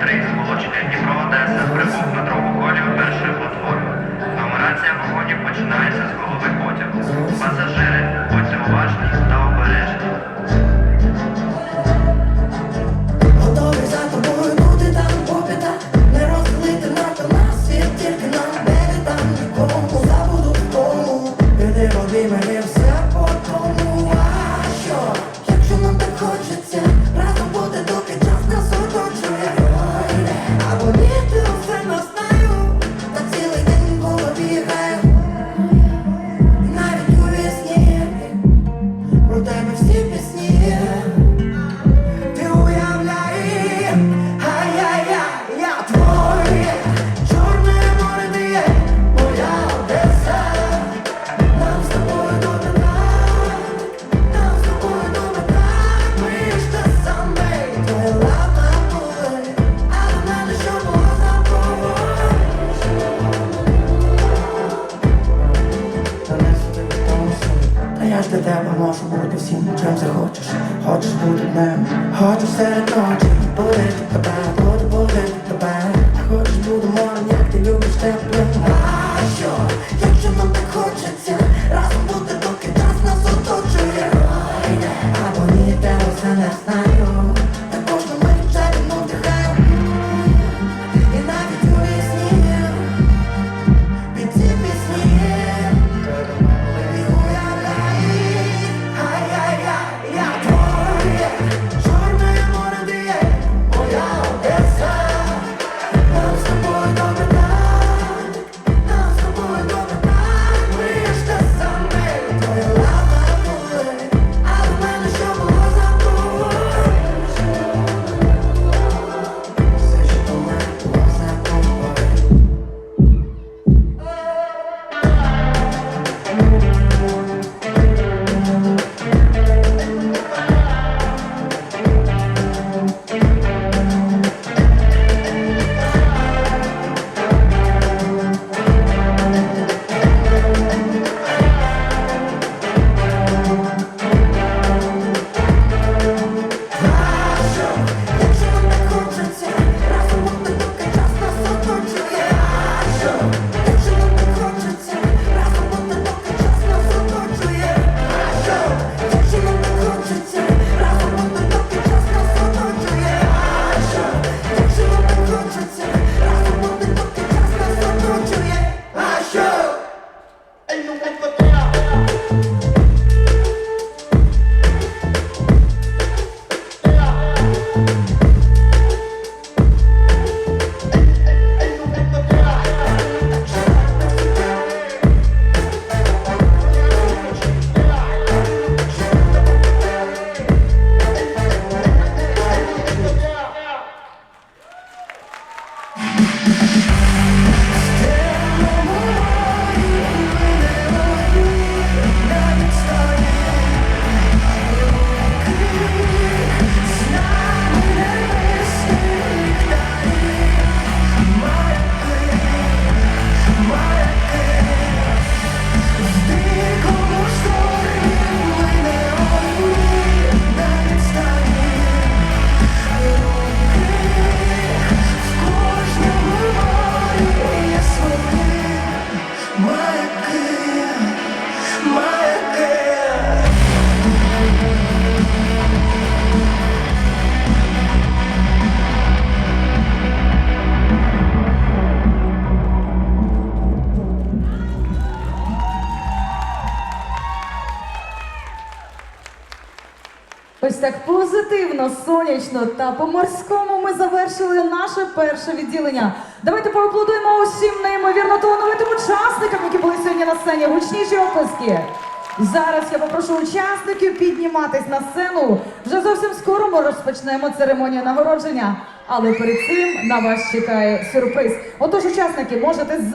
3 сполучення Дніпро Одеса прибув на другу колію першої платформи. Нумерація вагонів починається з голови потягу. Пасажири, будьте уважні та обережні. Та я для тебе можу бути всім, чим захочеш. Хочеш бути днем, хочеш серед ночі. Будеш тебе, буду будеш тебе. Хочеш буду морем, як ти любиш теплим А що, якщо нам так хочеться Разом бути, доки час нас оточує. Або ні, тебе все не Ось так позитивно, сонячно та по-морському ми завершили наше перше відділення. Давайте поаплодуємо усім неймовірно талановитим учасникам, які були сьогодні на сцені. Гучніші оплески. Зараз я попрошу учасників підніматись на сцену. Вже зовсім скоро ми розпочнемо церемонію нагородження. Але перед цим на вас чекає сюрприз. Отож, учасники, можете з-